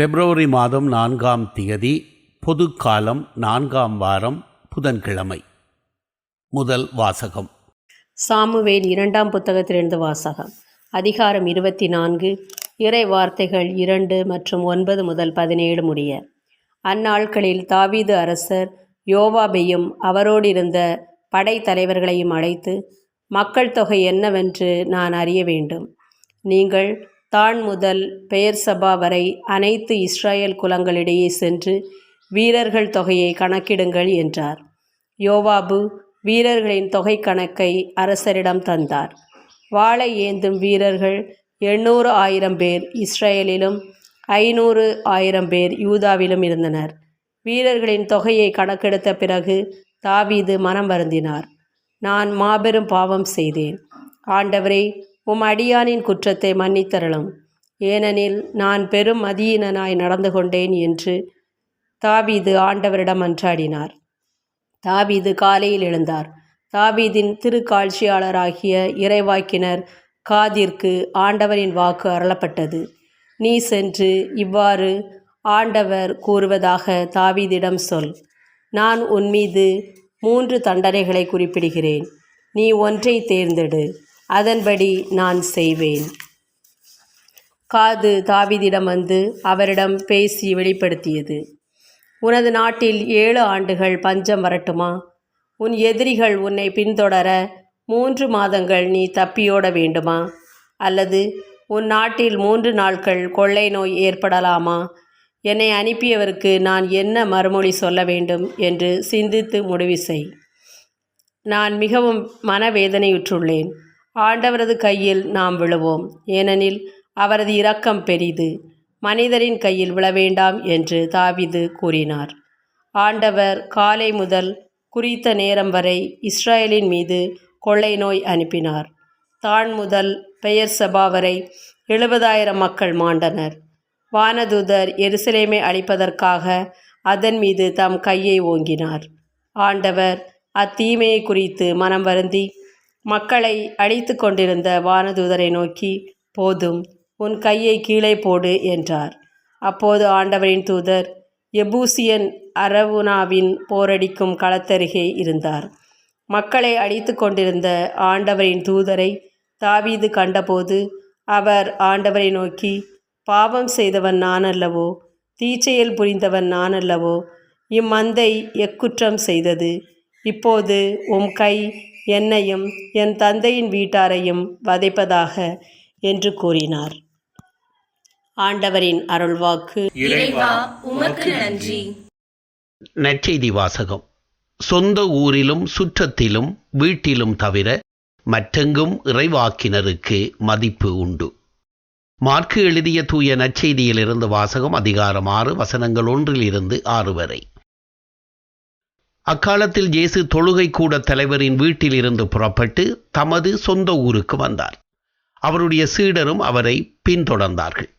பிப்ரவரி மாதம் நான்காம் திகதி பொதுக்காலம் நான்காம் வாரம் புதன்கிழமை. முதல் வாசகம். சாமுவேல் இரண்டாம் புத்தகத்திலிருந்து வாசகம். அதிகாரம் இருபத்தி நான்கு இறை வார்த்தைகள் இரண்டு மற்றும் ஒன்பது முதல் பதினேழு முடிய. அந்நாட்களில் தாவீது அரசர் யோவாபையும் அவரோடிருந்த படைத்தலைவர்களையும் அழைத்து மக்கள் தொகை என்னவென்று நான் அறிய வேண்டும். நீங்கள் தான் முதல் பெயர் சபா வரை அனைத்து இஸ்ரேல் குலங்களிடையே சென்று வீரர்கள் தொகையை கணக்கிடுங்கள் என்றார். யோவாபு வீரர்களின் தொகை கணக்கை அரசரிடம் தந்தார். வாளை ஏந்தும் வீரர்கள் எண்ணூறு ஆயிரம் பேர் இஸ்ரேலிலும் ஐநூறு ஆயிரம் பேர் யூதாவிலும் இருந்தனர். வீரர்களின் தொகையை கணக்கெடுத்த பிறகு தாவீது மனம் வருந்தினார். நான் மாபெரும் பாவம் செய்தேன். ஆண்டவரே உம் அடியானின் குற்றத்தை மன்னித்தரலும் ஏனெனில் நான் பெரும் மதியினனாய் நடந்து கொண்டேன் என்று தாபீது ஆண்டவரிடம் அன்றாடினார் தாபீது காலையில் எழுந்தார். தாபீதின் திருக்காட்சியாளராகிய இறைவாக்கினர் காதிற்கு ஆண்டவரின் வாக்கு அருளப்பட்டது. நீ சென்று இவ்வாறு ஆண்டவர் கூறுவதாக தாவீதிடம் சொல். நான் உன் மீது மூன்று தண்டனைகளை குறிப்பிடுகிறேன். நீ ஒன்றை தேர்ந்தெடு. அதன்படி நான் செய்வேன். காது தாவிதிடம் வந்து அவரிடம் பேசி வெளிப்படுத்தியது. உனது நாட்டில் ஏழு ஆண்டுகள் பஞ்சம் வரட்டுமா? உன் எதிரிகள் உன்னை பின்தொடர மூன்று மாதங்கள் நீ தப்பியோட வேண்டுமா? அல்லது உன் நாட்டில் மூன்று நாட்கள் கொள்ளை நோய் ஏற்படலாமா? என்னை அனுப்பியவருக்கு நான் என்ன மறுமொழி சொல்ல வேண்டும் என்று சிந்தித்து முடிவு செய். நான் மிகவும் மனவேதனையுற்றுள்ளேன். ஆண்டவரது கையில் நாம் விழுவோம். ஏனெனில் அவரது இரக்கம் பெரிது. மனிதரின் கையில் விழ வேண்டாம் என்று தாவிது கூறினார். ஆண்டவர் காலை முதல் குறித்த நேரம் வரை இஸ்ரேலின் மீது கொள்ளை நோய் அனுப்பினார். தான் முதல் பெயர் சபா வரை எழுபதாயிரம் மக்கள் மாண்டனர். வானதூதர் எருசலேமை அழிப்பதற்காக அதன் மீது தம் கையை ஓங்கினார். ஆண்டவர் அத்தீமையை குறித்து மனம் வருந்தி மக்களை அழைத்து கொண்டிருந்த வானதூதரை நோக்கி போதும் உன் கையை கீழே போடு என்றார். அப்போது ஆண்டவரின் தூதர் எபூசியன் அரவுனாவின் போரடிக்கும் களத்தருகே இருந்தார். மக்களை அழித்து கொண்டிருந்த ஆண்டவரின் தூதரை தாவீது கண்டபோது அவர் ஆண்டவரை நோக்கி பாவம் செய்தவன் நான் அல்லவோ தீச்செயல் புரிந்தவன் நான் அல்லவோ இம்மந்தை எக்குற்றம் செய்தது. இப்போது உம் கை என்னையும் என் தந்தையின் வீட்டாரையும் வதைப்பதாக என்று கூறினார். ஆண்டவரின் அருள்வாக்கு. இறைவா உமக்கு நன்றி. நற்செய்தி வாசகம். சொந்த ஊரிலும் சுற்றத்திலும் வீட்டிலும் தவிர மற்றெங்கும் இறைவாக்கினருக்கு மதிப்பு உண்டு. மார்க்கு எழுதிய தூய நற்செய்தியிலிருந்து வாசகம் அதிகாரம் ஆறு வசனங்கள் ஒன்றில் இருந்து ஆறு வரை. அக்காலத்தில் இயேசு தொழுகை கூட தலைவரின் வீட்டில் இருந்து புறப்பட்டு தமது சொந்த ஊருக்கு வந்தார். அவருடைய சீடரும் அவரை பின்தொடர்ந்தார்கள்.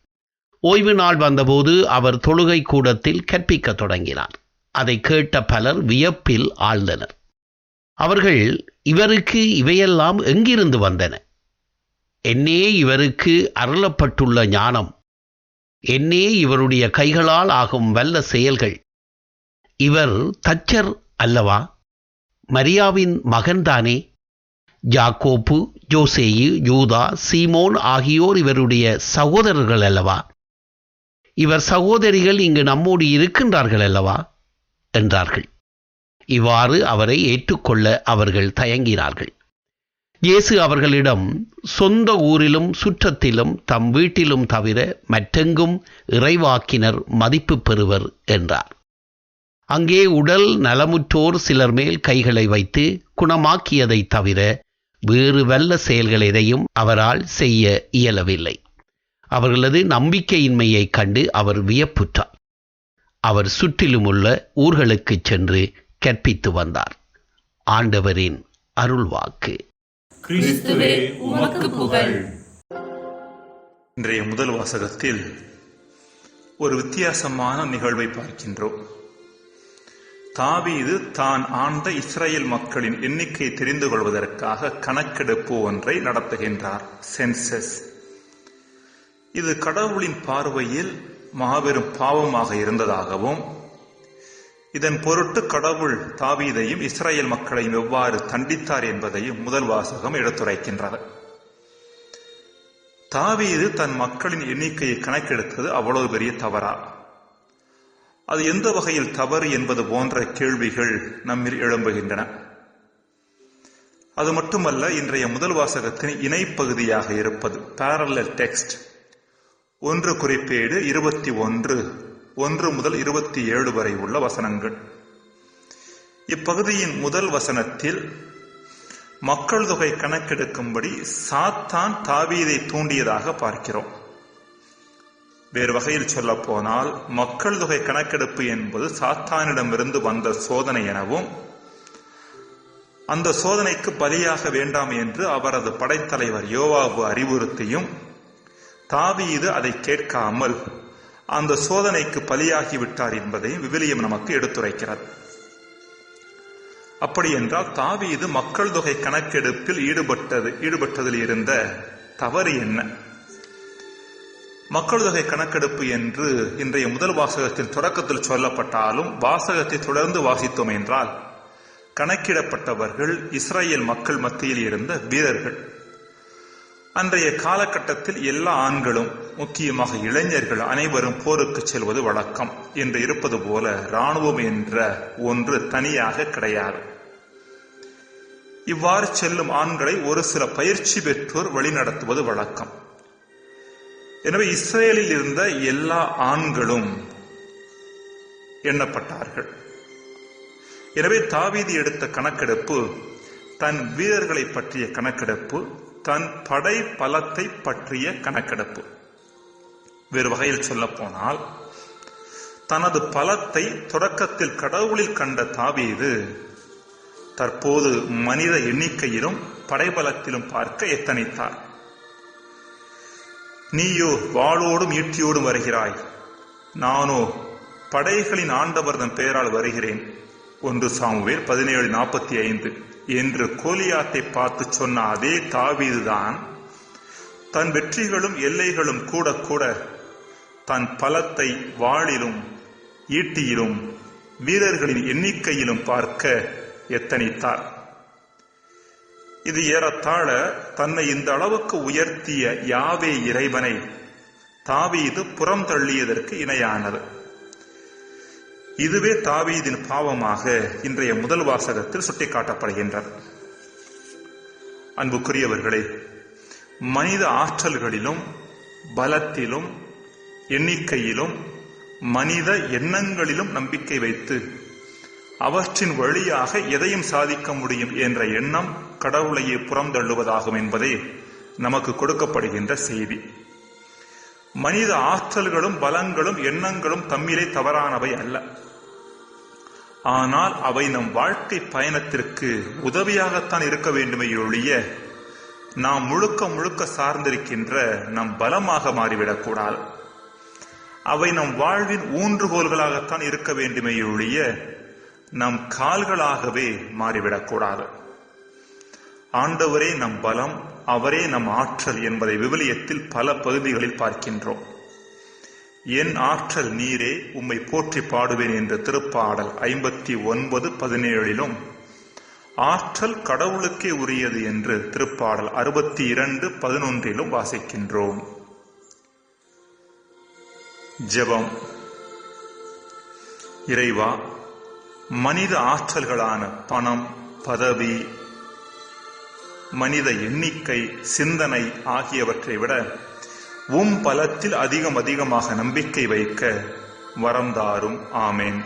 ஓய்வு நாள் வந்தபோது அவர் தொழுகை கூடத்தில் கற்பிக்கத் தொடங்கினார். அதை கேட்ட பலர் வியப்பில் ஆழ்ந்தனர். அவர்கள் இவருக்கு இவையெல்லாம் எங்கிருந்து வந்தன? என்னே இவருக்கு அருளப்பட்டுள்ள ஞானம். என்னே இவருடைய கைகளால் ஆகும் வல்ல செயல்கள். இவர் தச்சர் அல்லவா? மரியாவின் மகன்தானே. ஜாக்கோப்பு ஜோசேயு யூதா சீமோன் ஆகியோர் இவருடைய சகோதரர்கள் அல்லவா? இவர் சகோதரிகள் இங்கு நம்மோடு இருக்கின்றார்கள் அல்லவா? என்றார்கள். இவ்வாறு அவரை ஏற்றுக்கொள்ள அவர்கள் தயங்கினார்கள். இயேசு அவர்களிடம் சொந்த ஊரிலும் சுற்றத்திலும் தம் வீட்டிலும் தவிர மற்றெங்கும் இறைவாக்கினர் மதிப்பு பெறுவர் என்றார். அங்கே உடல் நலமுற்றோர் சிலர் மேல் கைகளை வைத்து குணமாக்கியதைத் தவிர வேறு வல்ல செயல்கள் எதையும் அவரால் செய்ய இயலவில்லை. அவர்களது நம்பிக்கையின்மையைக் கண்டு அவர் வியப்புற்றார். அவர் சுற்றிலுமுள்ள ஊர்களுக்குச் சென்று கற்பித்து வந்தார். ஆண்டவரின் அருள்வாக்கு. இன்றைய முதல் வாசகத்தில் ஒரு வித்தியாசமான நிகழ்வை பார்க்கின்றோம். தாவீது தான் ஆண்ட இஸ்ரேல் மக்களின் எண்ணிக்கை தெரிந்து கொள்வதற்காக கணக்கெடுப்பு ஒன்றை நடத்துகின்றார். சென்சஸ் இது கடவுளின் பார்வையில் மாபெரும் பாவமாக இருந்ததாகவும் இதன் பொருட்டு கடவுள் தாவீதையும் இஸ்ரேல் மக்களையும் எவ்வாறு தண்டித்தார் என்பதையும் முதல் வாசகம் எடுத்துரைக்கின்றது. தாவீது தன் மக்களின் எண்ணிக்கையை கணக்கெடுத்தது அவ்வளவு பெரிய தவறா? அது எந்த வகையில் தவறு என்பது போன்ற கேள்விகள் நம்மில் எழும்புகின்றன. அது மட்டுமல்ல இன்றைய முதல் வாசகத்தின் இணைப்பகுதியாக இருப்பது பேரலல் டெக்ஸ்ட் ஒன்று குறிப்பேடு இருபத்தி ஒன்று ஒன்று முதல் இருபத்தி ஏழு வரை உள்ள வசனங்கள். இப்பகுதியின் முதல் வசனத்தில் மக்கள் தொகை கணக்கெடுக்கும்படி சாத்தான் தாவீதை தூண்டியதாக பார்க்கிறோம். வேறு வகையில் சொல்ல போனால் மக்கள் தொகை கணக்கெடுப்பு என்பது சாத்தானிடமிருந்து வந்த சோதனை எனவும் அந்த சோதனைக்கு பலியாக வேண்டாம் என்று அவரது படைத்தலைவர் யோவாவு அறிவுறுத்தியும் தாவீது அதை கேட்காமல் அந்த சோதனைக்கு பலியாகிவிட்டார் என்பதையும் விவிலியம் நமக்கு எடுத்துரைக்கிறது. அப்படி என்றால் தாவீது மக்கள் தொகை கணக்கெடுப்பில் ஈடுபட்டது ஈடுபட்டதில் இருந்த தவறு என்ன? மக்கள் தொகை கணக்கெடுப்பு என்று இன்றைய முதல் வாசகத்தின் தொடக்கத்தில் சொல்லப்பட்டாலும் வாசகத்தை தொடர்ந்து வாசித்தோம் என்றால் கணக்கிடப்பட்டவர்கள் இஸ்ரேல் மக்கள் மத்தியில் இருந்த வீரர்கள். அன்றைய காலகட்டத்தில் எல்லா ஆண்களும் முக்கியமாக இளைஞர்கள் அனைவரும் போருக்கு செல்வது வழக்கம் என்று இருப்பது போல இராணுவம் என்ற ஒன்று தனியாக கிடையாது. இவ்வாறு செல்லும் ஆண்களை ஒரு சில பயிற்சி பெற்றோர் வழிநடத்துவது வழக்கம். எனவே இஸ்ரேலில் இருந்த எல்லா ஆண்களும் எண்ணப்பட்டார்கள். எனவே தாவீதி எடுத்த கணக்கெடுப்பு தன் வீரர்களை பற்றிய கணக்கெடுப்பு தன் படை பலத்தை பற்றிய கணக்கெடுப்பு. வேறு வகையில் சொல்ல போனால் தனது பலத்தை தொடக்கத்தில் கடவுளில் கண்ட தாவீது தற்போது மனித எண்ணிக்கையிலும் படைபலத்திலும் பார்க்க எத்தனித்தார்? நீயோ வாளோடும் ஈட்டியோடும் வருகிறாய். நானோ படைகளின் ஆண்டவர்தன் பெயரால் வருகிறேன். ஒன்று சாமுவேல் பதினேழு நாற்பத்தி ஐந்து என்று கோலியாத்தை பார்த்து சொன்ன அதே தாவீதுதான் தன் வெற்றிகளும் எல்லைகளும் கூட கூட தன் பலத்தை வாளிலும் ஈட்டியிலும் வீரர்களின் எண்ணிக்கையிலும் பார்க்க எத்தனைத்தார். இது ஏறத்தாழ தன்னை இந்த அளவுக்கு உயர்த்திய யாவே இறைவனை தாவீது புறம் தள்ளியதற்கு இணையானது. இதுவே தாவீதின் பாவமாக இன்றைய முதல் வாசகத்தில் சுட்டிக்காட்டப்படுகின்றது. அன்புக்குரியவர்களே மனித ஆற்றல்களிலும் பலத்திலும் எண்ணிக்கையிலும் மனித எண்ணங்களிலும் நம்பிக்கை வைத்து அவற்றின் வழியாக எதையும் சாதிக்க முடியும் என்ற எண்ணம் கடவுளையே புறந்தள்ளுவதாகும் என்பதே நமக்கு கொடுக்கப்படுகின்ற செய்தி. மனித ஆற்றல்களும் பலங்களும் எண்ணங்களும் தம்மிலே தவறானவை அல்ல. ஆனால் அவை நம் வாழ்க்கை பயணத்திற்கு உதவியாகத்தான் இருக்க வேண்டுமே ஒழிய நாம் முழுக்க முழுக்க சார்ந்திருக்கின்ற நம் பலமாக மாறிவிடக்கூடாது. அவை நம் வாழ்வின் ஊன்றுகோல்களாகத்தான் இருக்க வேண்டுமே ஒழிய நம் கால்களாகவே மாறிவிடக்கூடாது. ஆண்டவரே நம் பலம் அவரே நம் ஆற்றல் என்பதை விவிலியத்தில் பல பகுதிகளில் பார்க்கின்றோம். என் ஆற்றல் நீரே உம்மை போற்றி பாடுவேன் என்ற திருப்பாடல் ஐம்பத்தி ஒன்பது பதினேழிலும் ஆற்றல் கடவுளுக்கே உரியது என்று திருப்பாடல் அறுபத்தி இரண்டு பதினொன்றிலும் வாசிக்கின்றோம். ஜெபம். இறைவா மனித ஆற்றல்களான பணம் பதவி மனித எண்ணிக்கை சிந்தனை ஆகியவற்றை விட உம் பலத்தில் அதிகம் அதிகமாக நம்பிக்கை வைக்க வரந்தாரும் ஆமேன்.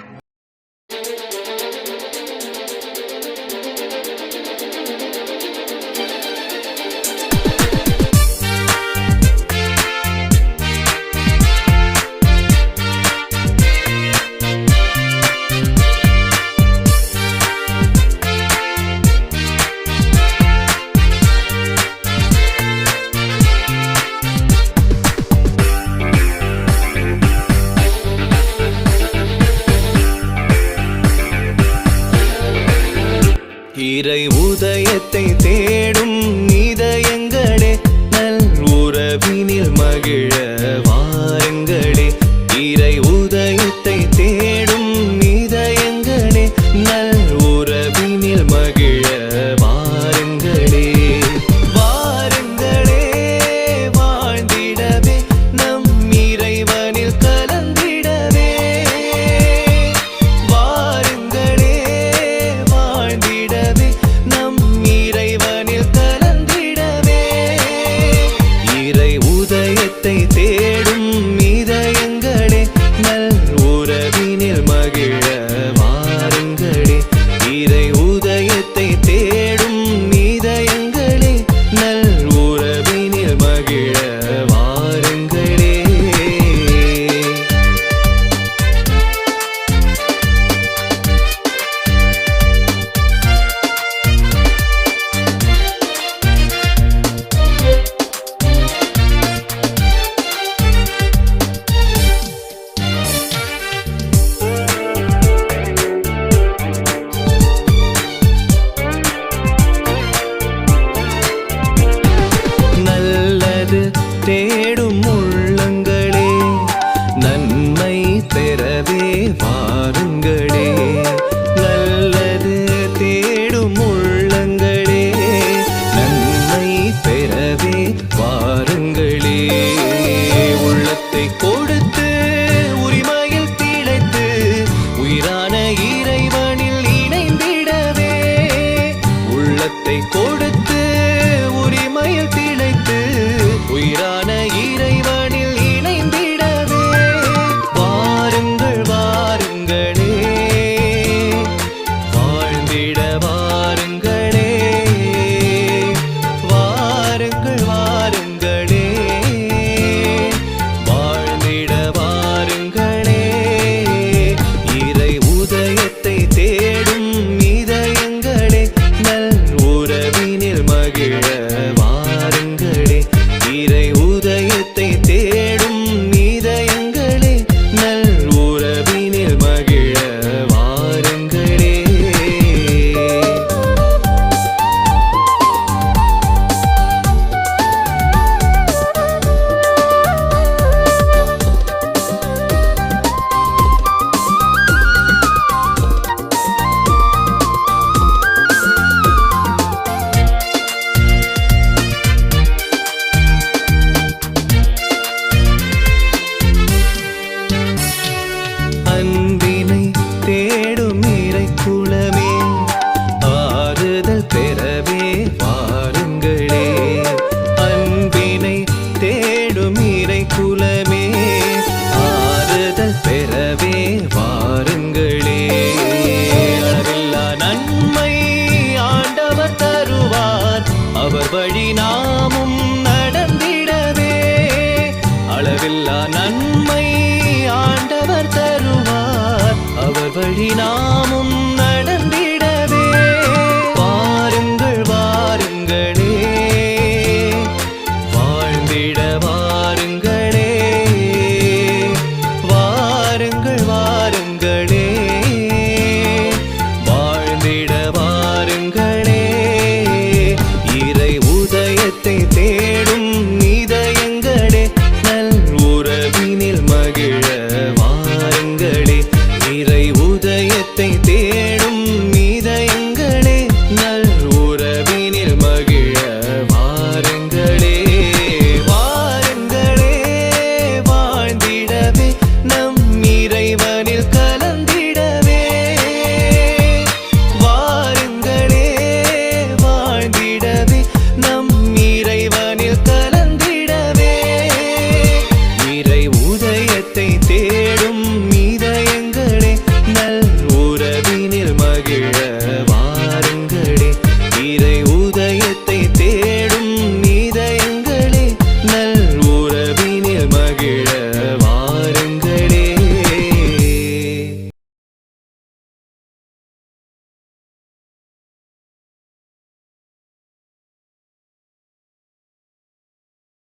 வழி நாமும்